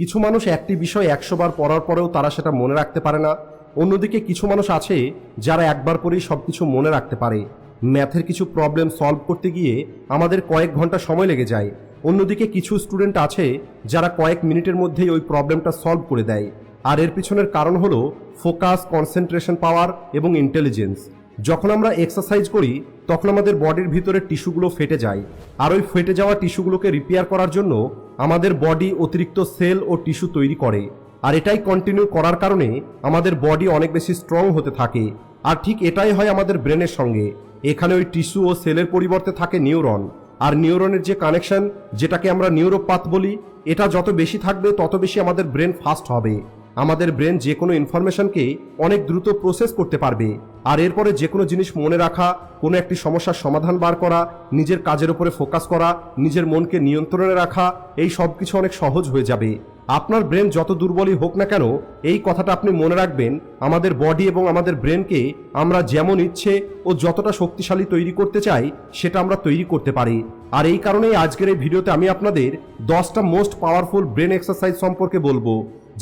কিছু মানুষ একটি বিষয় একশো বার পড়ার পরেও তারা সেটা মনে রাখতে পারে না। অন্যদিকে কিছু মানুষ আছে যারা একবার পরেই সব কিছু মনে রাখতে পারে। ম্যাথের কিছু প্রবলেম সলভ করতে গিয়ে আমাদের কয়েক ঘণ্টা সময় লেগে যায়। অন্যদিকে কিছু স্টুডেন্ট আছে যারা কয়েক মিনিটের মধ্যেই ওই প্রবলেমটা সলভ করে দেয়। আর এর পিছনের কারণ হলো ফোকাস কনসেন্ট্রেশন পাওয়ার এবং ইন্টেলিজেন্স যখন আমরা এক্সারসাইজ করি, তখন আমাদের বডির ভিতরে টিস্যুগুলো ফেটে যায়। আর ওই ফেটে যাওয়া টিস্যুগুলোকে রিপেয়ার করার জন্য আমাদের বডি অতিরিক্ত সেল ও টিস্যু তৈরি করে। আর এটাই কন্টিনিউ করার কারণে আমাদের বডি অনেক বেশি স্ট্রং হতে থাকে। আর ঠিক এটাই হয় আমাদের ব্রেনের সঙ্গে। এখানে ওই টিস্যু ও সেলের পরিবর্তে থাকে নিউরন আর নিউরনের যে কানেকশন যেটাকে আমরা নিউরোপাথ বলি, এটা যত বেশি থাকবে, তত বেশি আমাদের ব্রেন ফাস্ট হবে। আমাদের ব্রেন যে কোনো ইনফরমেশনকে অনেক দ্রুত প্রসেস করতে পারবে। আর এরপরে যে কোনো জিনিস মনে রাখা, কোনো একটি সমস্যার সমাধান বার করা, নিজের কাজের উপরে ফোকাস করা, নিজের মনকে নিয়ন্ত্রণে রাখা, এই সব কিছু অনেক সহজ হয়ে যাবে। আপনার ব্রেন যত দুর্বলই হোক না কেন, এই কথাটা আপনি মনে রাখবেন, আমাদের বডি এবং আমাদের ব্রেনকে আমরা যেমন ইচ্ছে ও যতটা শক্তিশালী তৈরি করতে চাই, সেটা আমরা তৈরি করতে পারি। আর এই কারণেই আজকের এই ভিডিওতে আমি আপনাদের দশটা মোস্ট পাওয়ারফুল ব্রেন এক্সারসাইজ সম্পর্কে বলব।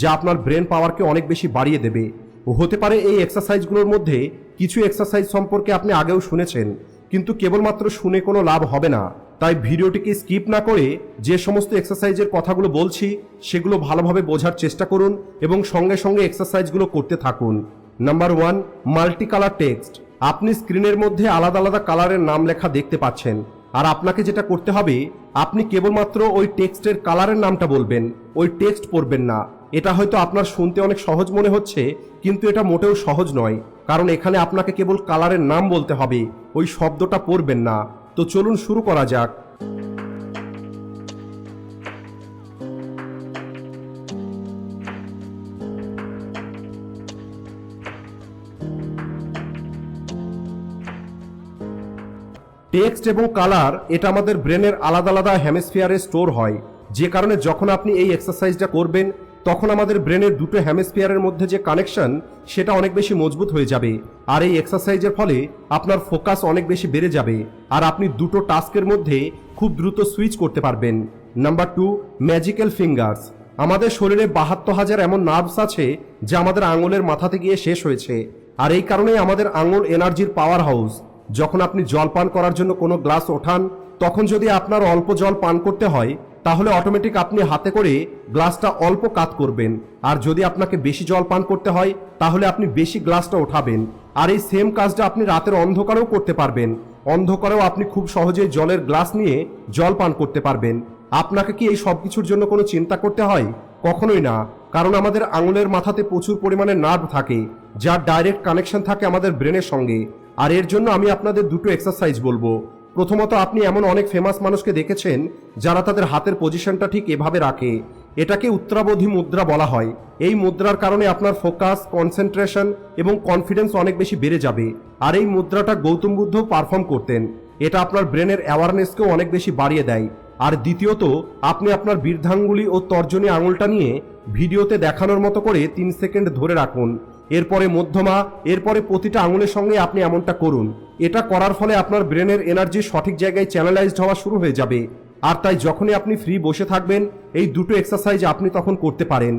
যা আপনার ব্রেন পাওয়ারকে অনেক বেশি বাড়িয়ে দেবে। হতে পারে এই এক্সারসাইজগুলোর মধ্যে কিছু এক্সারসাইজ সম্পর্কে আপনি আগেও শুনেছেন, কিন্তু কেবলমাত্র শুনে কোনো লাভ হবে না। তাই ভিডিওটিকে স্কিপ না করে যে সমস্ত এক্সারসাইজের কথাগুলো বলছি, সেগুলো ভালোভাবে বোঝার চেষ্টা করুন এবং সঙ্গে সঙ্গে এক্সারসাইজগুলো করতে থাকুন। Number one multi colour text আপনি স্ক্রিনের মধ্যে আলাদা আলাদা কালারের নাম লেখা দেখতে পাচ্ছেন। আর আপনাকে যেটা করতে হবে, আপনি কেবলমাত্র ওই টেক্সটের কালারের নামটা বলবেন, ওই টেক্সট পড়বেন না। এটা হয়তো আপনার শুনতে অনেক সহজ মনে হচ্ছে, কিন্তু এটা মোটেও সহজ নয়, কারণ এখানে আপনাকে কেবল কালারের নাম বলতে হবে, ওই শব্দটা পড়বেন না। তো চলুন শুরু করা যাক। টেক্সট এবং কালার, এটা আমাদের ব্রেনের আলাদা আলাদা হ্যামিসফিয়ারে স্টোর হয়। যে কারণে যখন আপনি এই এক্সারসাইজটা করবেন তখন আমাদের ব্রেনের দুটো হ্যামিসফিয়ারের মধ্যে যে কানেকশন সেটা অনেক বেশি মজবুত হয়ে যাবে। আর এই এক্সারসাইজের ফলে আপনার ফোকাস অনেক বেশি বেড়ে যাবে। আর আপনি দুটো টাস্কের মধ্যে খুব দ্রুত সুইচ করতে পারবেন। নাম্বার টু ম্যাজিক্যাল ফিঙ্গার্স আমাদের শরীরে বাহাত্তর হাজার এমন নার্ভস আছে, যা আমাদের আঙুলের মাথাতে গিয়ে শেষ হয়েছে। আর এই কারণেই আমাদের আঙুল এনার্জির পাওয়ার হাউস যখন আপনি জল পান করার জন্য কোনো গ্লাস ওঠান, তখন যদি আপনার অল্প জল পান করতে হয়, তাহলে অটোমেটিক আপনি হাতে করে গ্লাসটা অল্প কাত করবেন। আর যদি আপনাকে বেশি জল পান করতে হয়, তাহলে আপনি বেশি গ্লাসটা ওঠাবেন। আর এই সেম কাজটা আপনি রাতের অন্ধকারেও করতে পারবেন। অন্ধকারেও আপনি খুব সহজেই জলের গ্লাস নিয়ে জল পান করতে পারবেন। আপনাকে কি এই সব কিছুর জন্য কোনো চিন্তা করতে হয়? কখনোই না। কারণ আমাদের আঙুলের মাথাতে প্রচুর পরিমাণে নার্ভ থাকে, যার ডাইরেক্ট কানেকশন থাকে আমাদের ব্রেনের সঙ্গে। আর এর জন্য আমি আপনাদের দুটো এক্সারসাইজ বলব। প্রথমত, আপনি এমন অনেক ফেমাস মানুষকে দেখেছেন, যারা তাদের হাতের পজিশনটা ঠিক এভাবে রাখে। এটাকে উত্তরাবধি মুদ্রা বলা হয়। এই মুদ্রার কারণে আপনার ফোকাস, কনসেন্ট্রেশন এবং কনফিডেন্স অনেক বেশি বেড়ে যাবে। আর এই মুদ্রাটা গৌতম বুদ্ধ পারফর্ম করতেন। এটা আপনার ব্রেনের অ্যাওয়ারনেসকেও অনেক বেশি বাড়িয়ে দেয়। আর দ্বিতীয়ত, আপনি আপনার বৃদ্ধাঙ্গুলি ও তর্জনী আঙুলটা নিয়ে ভিডিওতে দেখানোর মতো করে তিন সেকেন্ড ধরে রাখুন। এরপরে মধ্যমা, এরপরে প্রতিটা আঙুলের সঙ্গে আপনি এমনটা করুন। এটা করার ফলে আপনার ব্রেনের এনার্জি সঠিক জায়গায় চ্যানেলাইজড হওয়া শুরু হয়ে যাবে। আর তাই যখনই আপনি ফ্রি বসে থাকবেন, এই দুটো এক্সারসাইজ আপনি তখন করতে পারেন।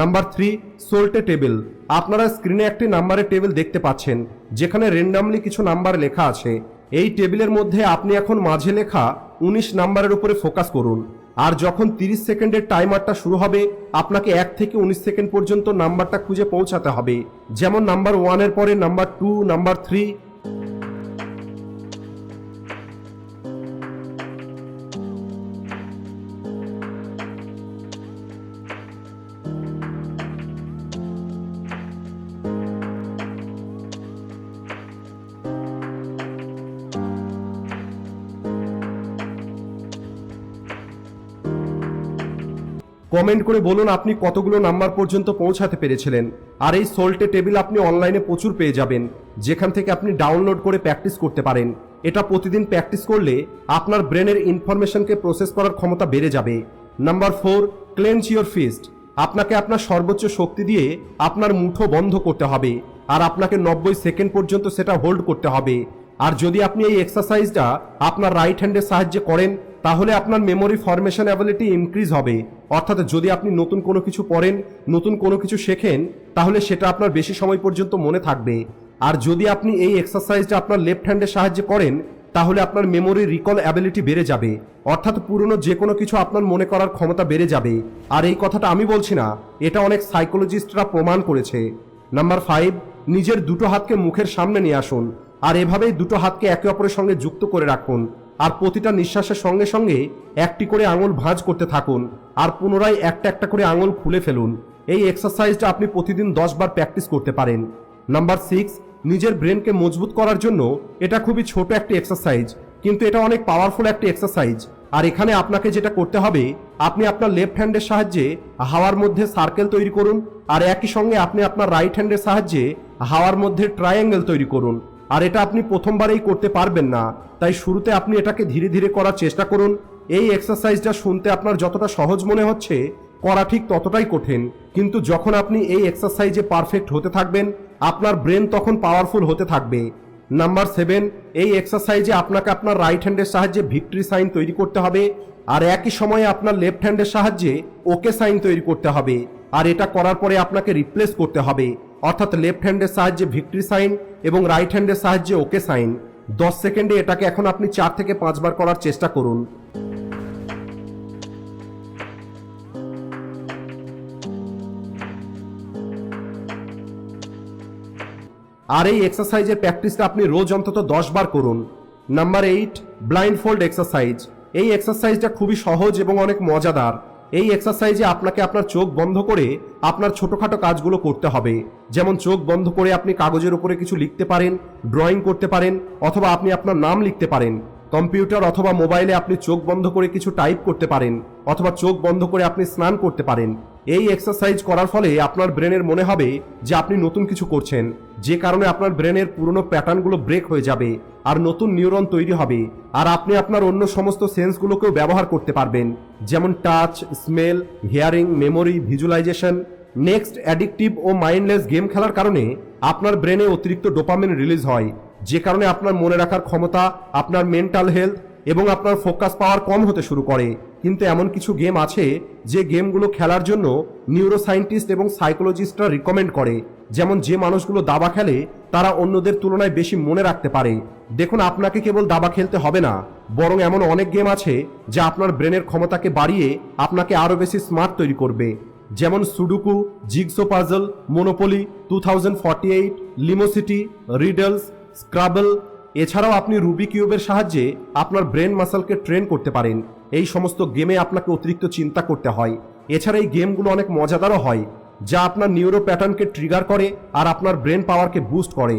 নাম্বার থ্রি সোল্টে টেবিল আপনারা স্ক্রিনে একটি নাম্বারের টেবিল দেখতে পাচ্ছেন, যেখানে র্যান্ডামলি কিছু নাম্বার লেখা আছে। এই টেবিলের মধ্যে আপনি এখন মাঝে লেখা উনিশ নাম্বারের উপরে ফোকাস করুন। আর যখন 30 সেকেন্ডের টাইমারটা শুরু হবে, আপনাকে এক থেকে উনিশ সেকেন্ড পর্যন্ত নাম্বারটা খুঁজে পৌঁছাতে হবে। যেমন নাম্বার ওয়ানের পরে number two number three comment করে বলুন আপনি কতগুলো নাম্বার পর্যন্ত পৌঁছাতে পেরেছিলেন। আর এই সোল্টে টেবিল আপনি অনলাইনে প্রচুর পেয়ে যাবেন। যেখান থেকে আপনি ডাউনলোড করে প্র্যাকটিস করতে পারেন। এটা প্রতিদিন প্র্যাকটিস করলে আপনার ব্রেনের ইনফরমেশনকে প্রসেস করার ক্ষমতা বেড়ে যাবে। Number four clench your fist. আপনাকে আপনার সর্বোচ্চ শক্তি দিয়ে আপনার মুঠো বন্ধ করতে হবে। আর আপনাকে নব্বই সেকেন্ড পর্যন্ত সেটা হোল্ড করতে হবে। আর যদি আপনি এই এক্সারসাইজটা আপনার রাইট হ্যান্ডের সাহায্যে করেন তাহলে আপনার মেমোরি ফরমেশন অ্যাবিলিটি ইনক্রিজ হবে। অর্থাৎ যদি আপনি নতুন কোনো কিছু পড়েন, নতুন কোনো কিছু শেখেন, তাহলে সেটা আপনার বেশি সময় পর্যন্ত মনে থাকবে। আর যদি আপনি এই এক্সারসাইজটা আপনার লেফট হ্যান্ডের সাহায্যে করেন, তাহলে আপনার মেমোরি রিকল অ্যাবিলিটি বেড়ে যাবে। অর্থাৎ পুরনো যে কোনো কিছু আপনার মনে করার ক্ষমতা বেড়ে যাবে। আর এই কথাটা আমি বলছি না, এটা অনেক সাইকোলজিস্টরা প্রমাণ করেছে। নাম্বার ফাইভ নিজের দুটো হাতকে মুখের সামনে নিয়ে আসুন। আর এভাবেই দুটো হাতকে একে অপরের সঙ্গে যুক্ত করে রাখুন। আর প্রতিটা নিঃশ্বাসের সঙ্গে সঙ্গে একটি করে আঙুল ভাঁজ করতে থাকুন আর পুনরায় একটা একটা করে আঙুল খুলে ফেলুন। এই এক্সারসাইজটা আপনি প্রতিদিন দশ বার প্র্যাকটিস করতে পারেন। নাম্বার সিক্স নিজের ব্রেনকে মজবুত করার জন্য এটা খুবই ছোট একটি এক্সারসাইজ কিন্তু এটা অনেক পাওয়ারফুল একটি এক্সারসাইজ আর এখানে আপনাকে যেটা করতে হবে, আপনি আপনার লেফট হ্যান্ডের সাহায্যে হাওয়ার মধ্যে সার্কেল তৈরি করুন, আর একই সঙ্গে আপনি আপনার রাইট হ্যান্ডের সাহায্যে হাওয়ার মধ্যে ট্রায়াঙ্গেল তৈরি করুন। আর এটা আপনি প্রথমবারেই করতে পারবেন না। তাই শুরুতে আপনি এটাকে ধীরে ধীরে করার চেষ্টা করুন। এই এক্সারসাইজটা শুনতে আপনার যতটা সহজ মনে হচ্ছে, করা ঠিক ততটাই কঠিন। কিন্তু যখন আপনি এই এক্সারসাইজে পারফেক্ট হতে থাকবেন, আপনার ব্রেন তখন পাওয়ারফুল হতে থাকবে। নাম্বার সেভেন এই এক্সারসাইজে আপনাকে আপনার রাইট হ্যান্ডের সাহায্যে ভিক্টরি সাইন তৈরি করতে হবে। আর একই সময়ে আপনার লেফট হ্যান্ডের সাহায্যে ওকে সাইন তৈরি করতে হবে। আর এটা করার পরে আপনাকে রিপ্লেস করতে হবে। অর্থাৎ লেফট হ্যান্ডের সাহায্যে ভিক্টরি সাইন এবং রাইট হ্যান্ডের সাহায্যে ওকে সাইন। দশ সেকেন্ডে এটাকে এখন আপনি চার থেকে পাঁচবার করার চেষ্টা করুন। আর এই এক্সারসাইজের প্র্যাকটিসটা আপনি রোজ অন্তত দশ বার করুন। Number eight blindfold exercise. এই এক্সারসাইজটা খুবই সহজ এবং অনেক মজাদার। এই এক্সারসাইজে আপনাকে আপনার চোখ বন্ধ করে আপনার ছোটোখাটো কাজগুলো করতে হবে। যেমন চোখ বন্ধ করে আপনি কাগজের উপরে কিছু লিখতে পারেন ড্রয়িং করতে পারেন, অথবা আপনি আপনার নাম লিখতে পারেন। কম্পিউটার অথবা মোবাইলে আপনি চোখ বন্ধ করে কিছু টাইপ করতে পারেন, অথবা চোখ বন্ধ করে আপনি স্নান করতে পারেন। এই এক্সারসাইজ করার ফলে আপনার ব্রেনের মনে হবে যে আপনি নতুন কিছু করছেন। যে কারণে আপনার ব্রেনের পুরনো প্যাটার্নগুলো ব্রেক হয়ে যাবে আর নতুন নিউরন তৈরি হবে আর আপনি আপনার অন্য সমস্ত সেন্সগুলোকেও ব্যবহার করতে পারবেন। যেমন touch smell hearing memory visualization next addictive ও মাইন্ডলেস গেম খেলার কারণে আপনার ব্রেনে অতিরিক্ত ডোপামিন রিলিজ হয়। যে কারণে আপনার মনে রাখার ক্ষমতা, আপনার মেন্টাল হেলথ এবং আপনার ফোকাস পাওয়ার কম হতে শুরু করে। কিন্তু এমন কিছু গেম আছে, যে গেমগুলো খেলার জন্য নিউরো সায়েন্টিস্ট এবং সাইকোলজিস্টরা রিকমেন্ড করে। যেমন যে মানুষগুলো দাবা খেলে, তারা অন্যদের তুলনায় বেশি মনে রাখতে পারে। দেখুন, আপনাকে কেবল দাবা খেলতে হবে না, বরং এমন অনেক গেম আছে, যা আপনার ব্রেনের ক্ষমতাকে বাড়িয়ে আপনাকে আরও বেশি স্মার্ট তৈরি করবে। যেমন sudoku jigsaw puzzle Monopoly two thousand forty eight Lumosity riddles Scrabble এছাড়াও আপনি রুবি কিউবের সাহায্যে আপনার ব্রেন মাসলকে ট্রেন করতে পারেন। এই সমস্ত গেমে আপনাকে অতিরিক্ত চিন্তা করতে হয়। এছাড়া এই গেমগুলো অনেক মজাদারও হয়, যা আপনার নিউরো প্যাটার্নকে ট্রিগার করে আর আপনার ব্রেন পাওয়ারকে বুস্ট করে।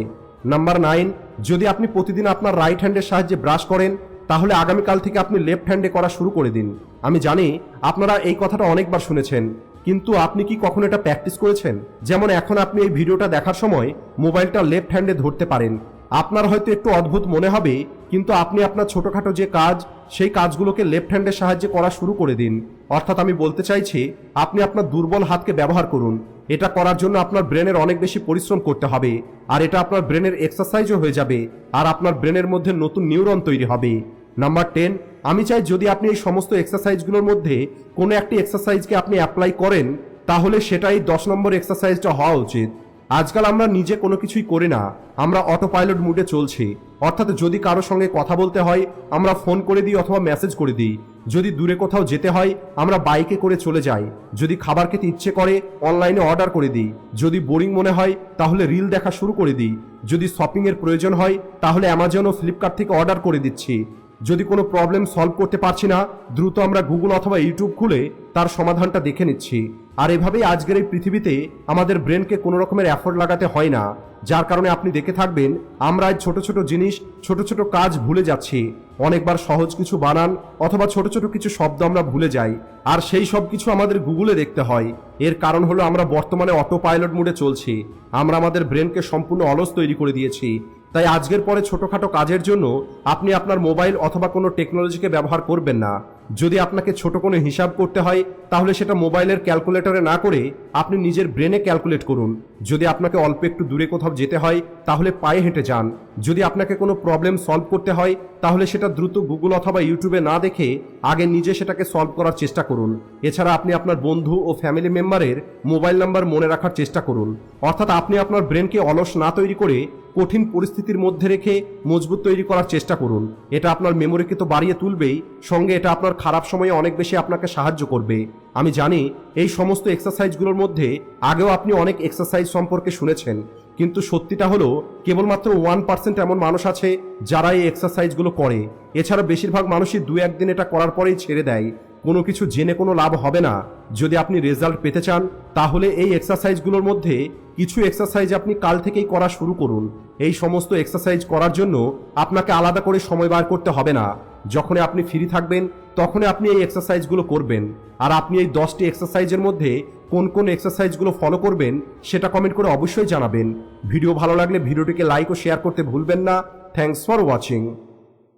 নাম্বার নাইন যদি আপনি প্রতিদিন আপনার রাইট হ্যান্ডের সাহায্যে ব্রাশ করেন, তাহলে আগামীকাল থেকে আপনি লেফট হ্যান্ডে করা শুরু করে দিন। আমি জানি আপনারা এই কথাটা অনেকবার শুনেছেন, কিন্তু আপনি কি কখনো এটা প্র্যাকটিস করেছেন? যেমন এখন আপনি এই ভিডিওটা দেখার সময় মোবাইলটা লেফট হ্যান্ডে ধরতে পারেন। আপনার হয়তো একটু অদ্ভুত মনে হবে, কিন্তু আপনি আপনার ছোটোখাটো যে কাজ, সেই কাজগুলোকে লেফট হ্যান্ডের সাহায্যে করা শুরু করে দিন। অর্থাৎ আমি বলতে চাইছি, আপনি আপনার দুর্বল হাতকে ব্যবহার করুন। এটা করার জন্য আপনার ব্রেনের অনেক বেশি পরিশ্রম করতে হবে, আর এটা আপনার ব্রেনের এক্সারসাইজও হয়ে যাবে, আর আপনার ব্রেনের মধ্যে নতুন নিউরন তৈরি হবে। নাম্বার টেন আমি চাই যদি আপনি এই সমস্ত এক্সারসাইজগুলোর মধ্যে কোনো একটি এক্সারসাইজকে আপনি অ্যাপ্লাই করেন, তাহলে সেটাই দশ নম্বর এক্সারসাইজটা হওয়া উচিত। আজকাল আমরা নিজে কোনো কিছুই করি না, আমরা অটো পাইলট মুডে চলছি। অর্থাৎ যদি কারও সঙ্গে কথা বলতে হয়, আমরা ফোন করে দিই অথবা মেসেজ করে দিই। যদি দূরে কোথাও যেতে হয়, আমরা বাইকে করে চলে যাই। যদি খাবার খেতে ইচ্ছে করে অনলাইনে অর্ডার করে দিই। যদি বোরিং মনে হয়, তাহলে রিল দেখা শুরু করে দিই। যদি শপিংয়ের প্রয়োজন হয়, তাহলে অ্যামাজন ও ফ্লিপকার্ট থেকে অর্ডার করে দিচ্ছি। যদি কোনো প্রবলেম সলভ করতে পারছি না, দ্রুত আমরা গুগল অথবা ইউটিউব খুলে তার সমাধানটা দেখে নিচ্ছি। আর এভাবেই আজকের এই পৃথিবীতে আমাদের ব্রেনকে কোনো রকমের এফোর্ট লাগাতে হয় না। যার কারণে আপনি দেখে থাকবেন, আমরা আজ ছোট ছোট জিনিস, ছোট ছোট কাজ ভুলে যাচ্ছি। অনেকবার সহজ কিছু বানান অথবা ছোট ছোট কিছু শব্দ আমরা ভুলে যাই। আর সেই সব কিছু আমাদের গুগলে দেখতে হয়। এর কারণ হলো আমরা বর্তমানে অটো পাইলট মোডে চলছি। আমরা আমাদের ব্রেনকে সম্পূর্ণ অলস তৈরি করে দিয়েছি। তাই আজকের পরে ছোটখাটো কাজের জন্য আপনি আপনার মোবাইল অথবা কোনো টেকনোলজিকে ব্যবহার করবেন না। যদি আপনাকে ছোট কোনো হিসাব করতে হয়, তাহলে সেটা মোবাইলের ক্যালকুলেটরে না করে আপনি নিজের ব্রেনে ক্যালকুলেট করুন। যদি আপনাকে অল্প একটু দূরে কোথাও যেতে হয়, তাহলে পায়ে হেঁটে যান। যদি আপনাকে কোনো প্রবলেম সলভ করতে হয়, তাহলে সেটা দ্রুত গুগল অথবা ইউটিউবে না দেখে আগে নিজে সেটাকে সলভ করার চেষ্টা করুন। এছাড়া আপনি আপনার বন্ধু ও ফ্যামিলি মেম্বারের মোবাইল নাম্বার মনে রাখার চেষ্টা করুন। অর্থাৎ আপনি আপনার ব্রেনকে অলস না তৈরি করে কঠিন পরিস্থিতির মধ্যে রেখে মজবুত তৈরি করার চেষ্টা করুন। এটা আপনার মেমোরিকে তো বাড়িয়ে তুলবেই, সঙ্গে এটা আপনার খারাপ সময়ে অনেক বেশি আপনাকে সাহায্য করবে। আমি জানি এই সমস্ত এক্সারসাইজগুলোর মধ্যে আগেও আপনি অনেক এক্সারসাইজ সম্পর্কে শুনেছেন, কিন্তু সত্যিটা হলো কেবলমাত্র ওয়ান পার্সেন্ট এমন মানুষ আছে যারা এই এক্সারসাইজগুলো করে। এছাড়া বেশিরভাগ মানুষই দু একদিন এটা করার পরেই ছেড়ে দেয়। কোনো কিছু জেনে কোনো লাভ হবে না। যদি আপনি রেজাল্ট পেতে চান, তাহলে এই এক্সারসাইজগুলোর মধ্যে কিছু এক্সারসাইজ আপনি কাল থেকেই করা শুরু করুন। এই সমস্ত এক্সারসাইজ করার জন্য আপনাকে আলাদা করে সময় বার করতে হবে না। যখনই আপনি ফ্রি থাকবেন, তখনই আপনি এই এক্সারসাইজগুলো করবেন। আর আপনি এই দশটি এক্সারসাইজের মধ্যে কোন কোন এক্সারসাইজগুলো ফলো করবেন, সেটা কমেন্ট করে অবশ্যই জানাবেন। ভিডিও ভালো লাগলে ভিডিওটিকে লাইক ও শেয়ার করতে ভুলবেন না। Thanks for watching